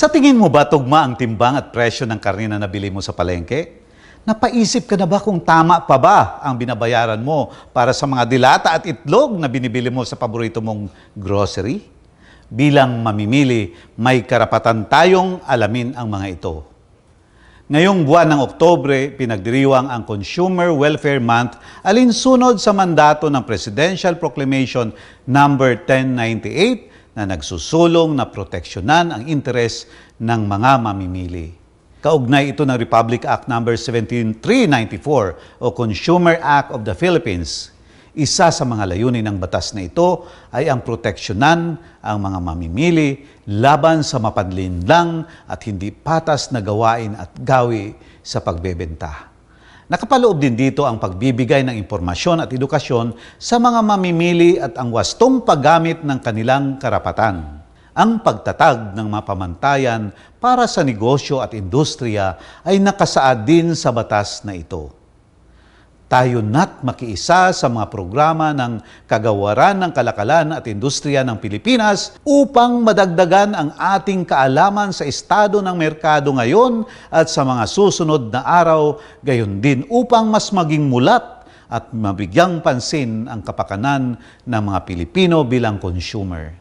Sa tingin mo ba tugma ang timbang at presyo ng karne na nabili mo sa palengke? Napaisip ka na ba kung tama pa ba ang binabayaran mo para sa mga dilata at itlog na binibili mo sa paborito mong grocery? Bilang mamimili, may karapatan tayong alamin ang mga ito. Ngayong buwan ng Oktobre, pinagdiriwang ang Consumer Welfare Month alinsunod sa mandato ng Presidential Proclamation number 1098 na nagsusulong na proteksyonan ang interes ng mga mamimili. Kaugnay ito ng Republic Act number 17394 o Consumer Act of the Philippines. Isa sa mga layunin ng batas na ito ay ang proteksyonan ang mga mamimili laban sa mapanlinlang at hindi patas na gawain at gawi sa pagbebenta. Nakapaloob din dito ang pagbibigay ng impormasyon at edukasyon sa mga mamimili at ang wastong paggamit ng kanilang karapatan. Ang pagtatag ng mapamantayan para sa negosyo at industriya ay nakasaad din sa batas na ito tayo na't makiisa sa mga programa ng kagawaran ng kalakalan at industriya ng Pilipinas upang madagdagan ang ating kaalaman sa estado ng merkado ngayon at sa mga susunod na araw, gayon din upang mas maging mulat at mabigyang pansin ang kapakanan ng mga Pilipino bilang consumer.